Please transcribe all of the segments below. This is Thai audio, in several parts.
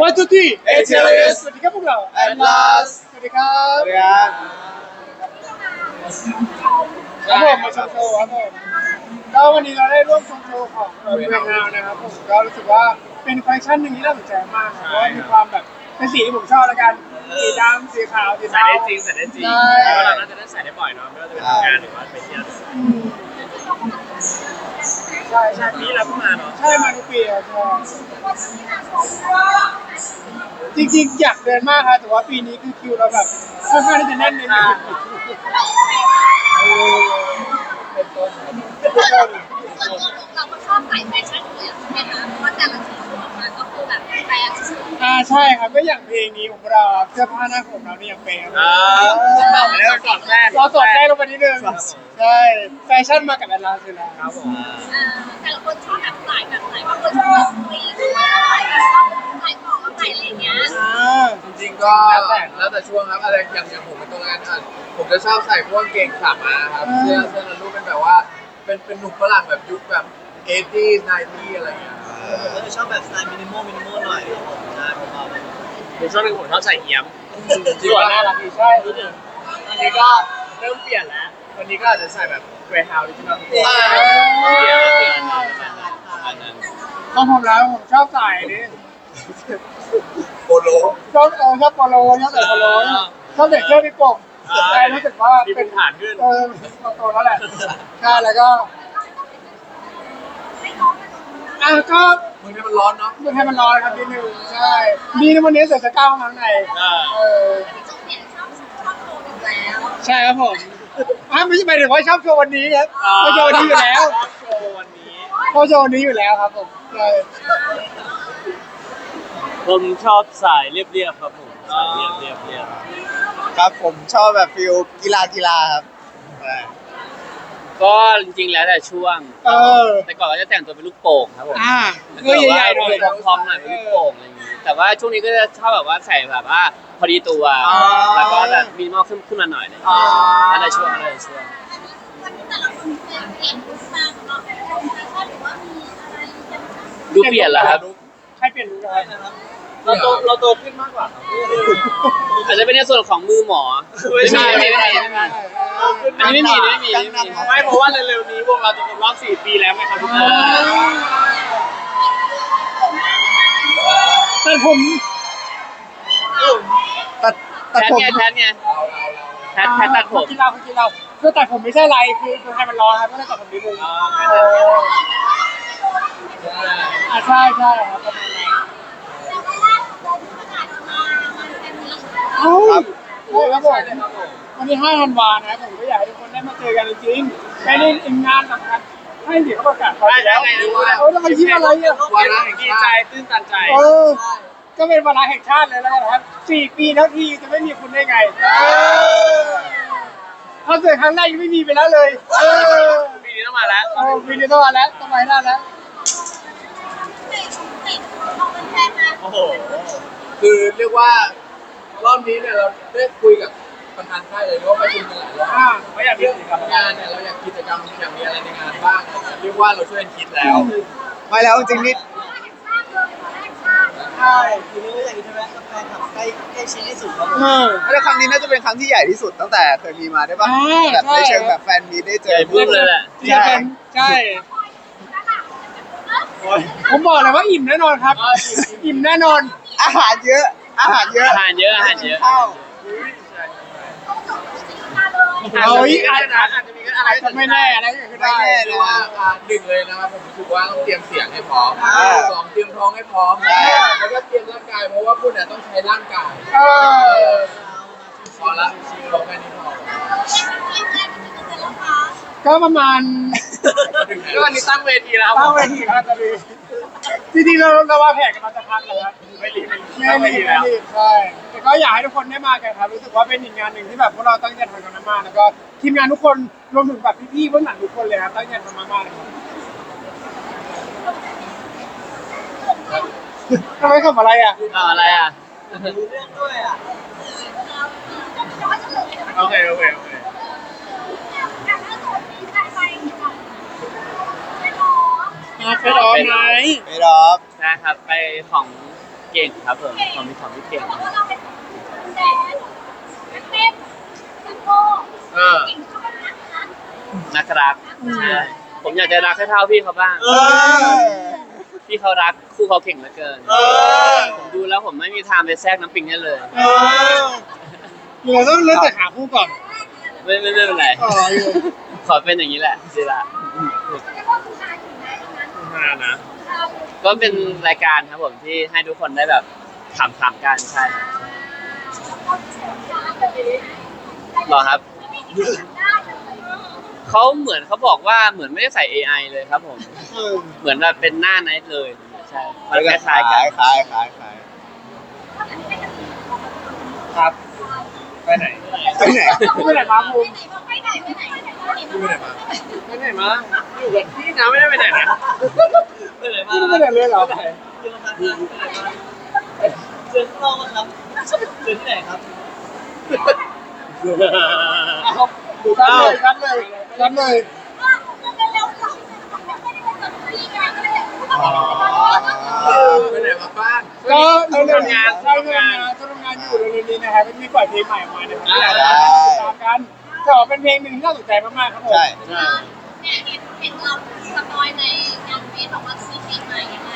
วันทุกที่ HLS สวัสดีครับพวกเรา At last สวัสดีครับเรียนครับผมมาชมโชว์ครับผมก็วันนี้เราได้ร่วมชมโชว์ของเวงนาวนะครับผมก็รู้สึกว่าเป็นคอลเลคชันหนึ่งที่น่าสนใจมากครับเพราะว่ามีความแบบเป็นสีที่ผมชอบแล้วกันสีดำสีขาวสีใส่เทา ได้จริงใส่ได้จริงใช่ เพราะเราน่าจะได้ใส่ได้บ่อยเนาะไม่ว่าจะเป็นทำงานหรือว่าไปเที่ยว อืม ใช่ใช่นี่เราเพิ่งมาเนาะ ใช่มาทุกปีครับใช่จริงๆอยากเดินมากครับแต่ว่าปีนี้คือคิวเราแบบค่อนข้างที่จะแน่นนิดนึงเป็นต้น ส่วนตัวเราก็ชอบใส่แฟชั่นอยู่แล้วใช่ไหมคะ ใช่ครับก็อย่างเพลงนี้ของเราเสื้อผ้าหน้าผมเราเนี่ยอย่างเป็นครับอ่าแล้วสอดแทรกเราสอดแทรกลงไปนิดนึงใช่แฟชั่นมากับแอดลาสอยู่แล้วครับผมเอ่อแต่ละคนชอบแบบใส่แบบไหนบางคนชอบคุยหรือว่าใส่แบบชอบใส่ของใส่อะไรอย่างเงี้ยอ่าจริงๆก็แล้วแต่ช่วงครับอะไรอย่างอย่างผมเป็นตัวงานอะผมจะชอบใส่พวกกางเกงขามาครับเสื้อเสื้อนันรูปเป็นแบบว่า เป็นเป็นหนุ่มฝรั่งแบบยุคแบบเอตี้ไนตี้อะไรเงี้ย ผมก็ชอบแบบสไตล์มินิมอลมินิมอลหน่อยครับผมใช่ผมเอาแบบในช่วงหนึงผมชอบใส่เอี้ยมสวยน่ารักดีใช่อันนี้ก็เริ่มเปลี่ยนแล้ววันนี้ก็อาจจะใส่แบบเกรย์ฮาวด์ที่มาเปลี่ยนอ่าเปลี่ยนเปลี่ยนประมาณนั้นของผมแล้วผมชอบใส่นี่โปโลชอบเออชอบโปโลชอบใส่โปโลชอบใส่เสื้อพี่ปกใช่รู้สึกว่ามีเป็เป็นนฐานขึ้นเออโตแล้วแหละใช่แล้วก็ อะก็มึงนี่มันร้อนเนาะเมืองไทยมันร้อนครับนิดนึงใช่ดีนะวันนี้ใส่เสื้อกล้ามข้างในอ่าเออจุ๊บเนี่ยชอบชอบโชว์อยู่แล้วใช่ครับผมอะไม่ใช่หมายถึงว่าชอบโชว์วันนี้ครับเขาโชว์วันนี้อยู่แล้วโชว์วันนี้เขาโชว์วันนี้อยู่แล้วครับผมใช่ผมชอบสายเรียบๆครับผมสายเรียบเรียบเรียบครับผมชอบแบบฟิลกีฬากีฬาครับใช่ ก็จริงๆแล้วแต่ช่วง เออ แต่ก่อนก็จะแต่งตัวเป็นลูกโป่งครับผมอ่าเสื้อใหญ่ๆหน่อย พร้อมๆหน่อยเป็นลูกโป่งอะไรอย่างงี้ แต่ว่าช่วงนี้ก็จะชอบแบบว่าใส่แบบว่าพอดีตัวแล้วก็แบบมินิมอลขึ้นขึ้นมาหน่อยเลยนั่นแหละช่วงนั่นแหละช่วง วันนี้แต่ละคนเปลี่ยนเปลี่ยนลุคมาของเราเป็นแฟชั่นหรือว่ามีอะไรยังไงดูเปลี่ยนแล้วครับใช่เปลี่ยนลุคนะครับ เราโตเราโตขึ้นมากกว่าอาจจะเป็นในส่วนของมือหมอไม่ใช่ไม่ใช่ไม่ใช่อันนี้ไม่มีไม่มีไม่มีไม่เพราะว่าเร็วๆนี้วงเราจะครบรอบ4ปีแล้วไหมครับทุกคนแต่ผมตัดแพตัดทผมไงแพทไงแพทแพทตัดผมกินเรากินเราคือตัดผมไม่ใช่อะไรคือเมืองไทยมันร้อนครับก็เลยตัดผมนิดนึงเอออ่าใช่ใช่ครับ เอ้าใช่ครับผมวันนี้5ธันวานะครับผมก็อยากให้ทุกคนได้มาเจอกันจริงๆและนี่อีกงานสำคัญให้เดี๋ยวเขาประกาศได้แล้วไงรู้แล้วเออแล้วมายิ้มอะไรอะวาระแห่งดีใจตื้นตันใจ เออ ก็เป็นวาระแห่งชาติเลยแล้วกันนะครับสี่ปีแล้วทีจะไม่มีคุณได้ไงคอนเสิร์ตครั้งแรกยังไม่มีไปแล้วเลยเออปีนี้ต้องมาแล้วเออปีนี้ต้องมาแล้วต้องมาให้ได้แล้วเตะเตะของเป็นแฟนมาโอ้โหคือเรียกว่า รอบนี้เนี่ยเราได้คุยกับประธานค่ายเลยว่าประชุมกันหลายรอบอ่าไม่อยากมีกิจกรรมงานเนี่ยเราอยากกิจกรรมอยากมีอะไรในงานบ้างอะไรเงี้ยเรียกว่าเราช่วยกันคิดแล้วไม่แล้วจริงๆนี่ใช่ทีนี้ก็อย่างนี้ใช่ไหมแฟนคลับใกล้ใกล้ชิดที่สุดครับเออไม่ได้ครั้งนี้น่าจะเป็นครั้งที่ใหญ่ที่สุดตั้งแต่เคยมีมาได้ปะอ่าแบบใช่ในเชิงแบบแฟนมีตได้เจใหญ่อบึ้มเลยแหละที่จะเป็นใช่ผมบอกเลยว่าอิ่มแน่นอนครับ อิ่มแน่นอน อาหารเยอะ อาหารเยอะอาหารเยอะอาหารเยอะ ข้าวเอาอีกอาจอาจจะอาจจะมีอะไรจะไม่แน่อะไรก็คือไม่ได้แน่เรีเลยยกว่าว่า อ่าหนึ่งเลยนะครับผมรู้สึกว่าต้องเตรียมเสียงให้พร้อมอ่าสองเตรียมท้องให้พร้อมแล้วก็เตรียมร่างกายเพราะว่าคุณเนี่ยต้องใช้ร่างกายเออพอละพอแค่นี้พอก็ประมาณถึงไหนก็วันนี้ตั้งเวทีแล้วตั้งเวทีครับตอนนี้ จริงๆเราเราวางแผนกันมาสักพักแล้วครับไม่รีบไม่ไม่ตั้งเวรีทีบแล้วไม่รีบใช่แต่ก็อยากให้ทุกคนได้มากันครับ รู้สึกว่าเป็นอีกงานหนึ่งที่แบบพวกเราตั้งใจทำกันมากๆแล้วก็ทีมงานทุกคนรวมถึงแบบพี่ๆเบื้องหลังทุกคนเลยครับตั้งใจทำมากๆเลยครับทำไมทำอะไรอะเอาอะไรอะ รู้เรื่องด้วยอะ โอเคโอเคโอเค มาไปรอไหมไม่รอบนะครับไปของเก่งครับผมของพี่ของพี่เก่งเขาบอกว่าเราเป็นแดนเป็นเต้นเป็นโก้เออเก่งชอบหนักนะนักรักใช่ผมอยากจะรักให้เท่าพี่เขาบ้างเออพี่เขารักคู่เขาเก่งเหลือเกินเออผมดูแล้วผมไม่มีทางไปแทรกน้ำปิงได้เลยเออเดี๋ยวต้องเลือกแต่หาคู่ก่อนไม่ไม่ไม่เป็นไรอ๋ออยู่ขอเป็นอย่างนี้แหละสิละ มานะเราก็เป็นรายการครับผมที่ให้ทุกคนได้แบบถามถามๆกันใช่ครับหรอครับ เขาเหมือนเขาบอกว่าเหมือนไม่ได้ใส่ AI เลยครับผมเออเหมือนแบบเป็นหน้าไนท์เลย ใช่มันคล้ายๆกันคล้ายคล้ายคล้ายครับ ไปไหน ไปไหน ไม่ได้มาภูมิไป ไหนไปไหนไปไหนพูดไปไหนมาไปไหนมาอยู่กับพี่นะไม่ได้ไปไหนนะไปไหนมาไม่ได้เลยเหรอเจอข้างนอกครับเจอที่ไหนครับชัดเลยชัดเลยชัดเลยเออไปไหนมาบ้างก็เร็วๆนี้ใช่เรื่องงานก็ทำงานอยู่เร็วๆนี้นะครับมีปล่อยเพลงใหม่มานะครับอยากให้ติดตามกัน แต่ว่าเป็นเพลงหนึ่งที่น่าสนใจมากๆครับผมใช่ เนี่ยเห็นเห็นเราสปอยในงานเฟซบอกว่าซีรีส์ใหม่ยังไง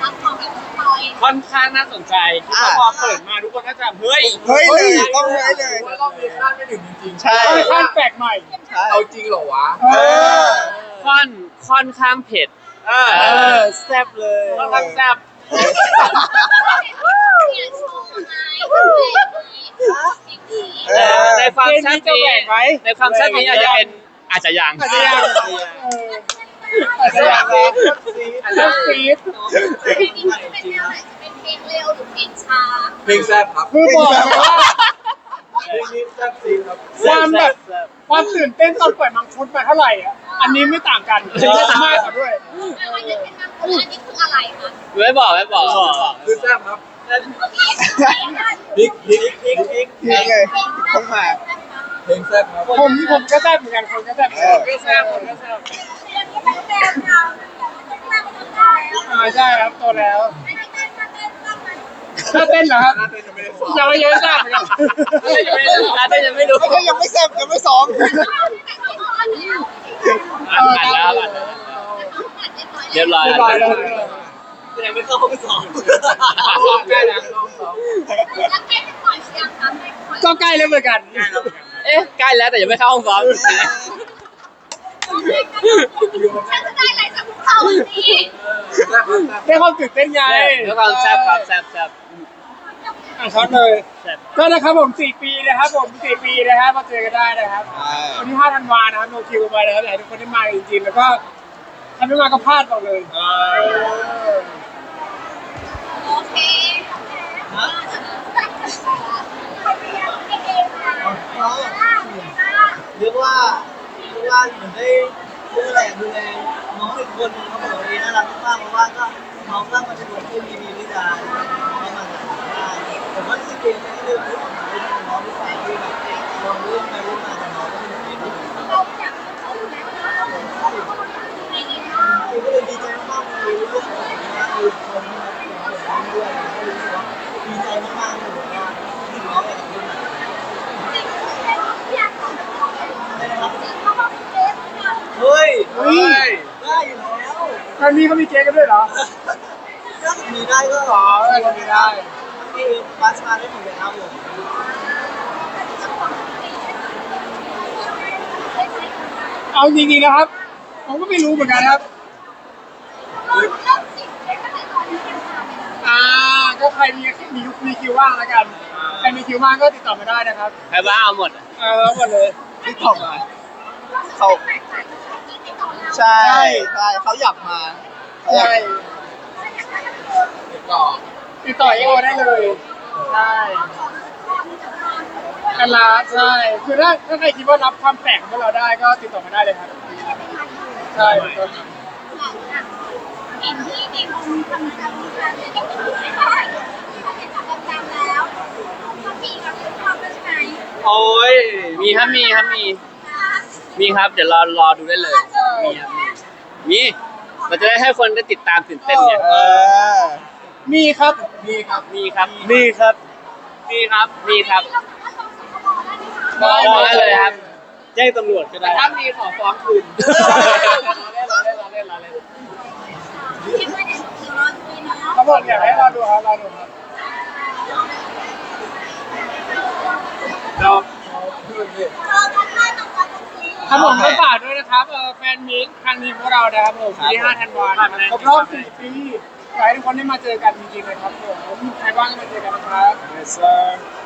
ครับของแบบสปอยค่อนข้างน่าสนใจที่พอเปิดมาทุกคนก็จะเฮ้ยเฮ้ยเลยต้องเฮ้ยเลยว่ารอบนี้คาดไม่ถึงจริงๆใช่ ค่อนข้างแปลกใหม่ ใช่ เอาจริงเหรอวะเออ ค่อนค่อนข้างเผ็ด เอเอออแซ่บเลย ค่อนข้างแซ่บ เออในความแซ่บจะนี้ในความแซ่บนี้อาจจะเป็นอาจจะยังอาจจะยังอาจจะยังอาจจะซีดเพลงนี้จะเป็นแนวไหนจะเป็นเพลงเร็วหรือเพลงช้าเพลงแซ่บครับคือบอกว่าเพลงนี้แซ่บจริงครับความแบบความตื่นเต้นตอนปล่อยมังคุดมาเท่าไหร่อะ อันนี้ไม่ต่างกันมากกว่าด้วยอะไรเนี่ยเป็นนามคุณอันนี้คืออะไรคะไม่บอกไม่บอกคือแซ่บครับพริกพริกพริกพริกพริกเลยต้องมาเพลงแซ่บครับผมผมก็แซ่บเหมือนกันคนก็แซ่บเหมือนก็แซ่บคนก็แซ่บอ่าใช่ครับโตแล้วถ้าเต้นเหรอครับจะยังไม่ยังไม่ทราบเหมือนกันร้นยังไม่รู้ก็ยังไม่แซ่บยังไม่ซ้อม อ่านอ่านแล้วอ่านแล้วเรียบร้อยเรียบร้อยแล้วยังไม่เข้าห้องสอบใกล้แล้วรอบสองก็ใกล้แล้วเหมือนกัน เอ๊ะใกล้แล้วแต่ยังไม่เข้าห้องซ้อมฉันจะได้อะไรจากพวกเขาวันนี้แซ่บครับแซ่บได้ความตื่นเต้นไงแล้วความแซ่บความแซ่บแซ่บ อะช็อตเลย ก็นะครับผมสี่ปีนะครับผมสี่ปีนะครับมาเจอกันได้นะครับใช่ วันที่5ธันวานะครับโนคิวมานะครับอยากให้ทุกคนได้มาจริงๆแล้วก็ถ้าไม่มาก็พลาดบอกเลยโอเคโอเคเรียกว่าเรียกว่าเหมือนได้ดูแลดูแลน้องอีกคนนึงเขาบอกว่าน่ารักมากเพราะว่าก็น้องก็มาเป็นคนที่มีดีที่จะเข้ามาหาได้ แต่ว่าที่เกมนี้เรื่องที่ออกมาเป็นน้องที่ฝ่ายที่แบบลองเล่นไปเล่นมาแต่น้องก็เป็นคนที่ดีก็เลยดีใจมากๆเลยเรื่องของว่าคือคนที่มาน้องด้วยก็รู้สึกว่าดีใจมากๆเลยว่าที่น้องได้กับเรื่องเฮ้ยเฮ้ยได้อยู่แล้วครั้งนี้เขามีเก๊กันด้วยเหรอถ้ามีได้ก็อ๋อไม่มีได้ มีบาสมาได้หมดเลยครับผมเอาจริงๆนะครับ ผมก็ไม่รู้เหมือนกันครับ อ่า ก็ใครมีมีมีคิวว่างแล้วกัน ใครมีคิวว่างก็ติดต่อมาได้นะครับใครบ้าเอาหมดเออหมดเลยที่ตอบมาเขาใช่ใช่เขาอยากมาเขาอยาใช่กติดต่อ ติดต่อเอโอได้เลยใช่กันละใช่คือถ้าถ้าใครคิดว่ารับความแปลกของพวกเราได้ก็ติดต่อมาได้เลยครับใช่เห็นที่ในมุมทำการการเรียนที่ถือไม่ได้ที่เห็นจากการแล้วเขามีกับความเป็นไงโอ้ยมีครับมีครับมี มีครับเดี๋ยวรอรอดูได้เลยมีครับมีมีเราจะได้ให้คนได้ติดตามตื่นเต้นไงเออ มีครับ มีครับ มีครับนี่ครับ มีครับ มีครับเราสามารถลองสคบได้ไหมคะได้เลยครับ แจ้งตำรวจก็ได้ ถ้ามีขอฟ้องคืนเราเล่นเราเล่นเราเล่นเราเล่นคิดว่าเดี๋ยวเดี๋ยวรอดูเลยเนาะครับผมอยากให้เราดูครับเราดูครับเราพูดดิเจอกันได้ตรงวันนี้ครับผมก็ฝากด้วยนะครับเออแฟนมิตรครั้งนี้พวกเรานะครับผมวันที่5ธันวาคมนะครับครบรอบ4ปี อยากให้ทุกคนได้มาเจอกันจริงๆเลยครับผมใครว่างก็มาเจอกันนะครับ Yes sir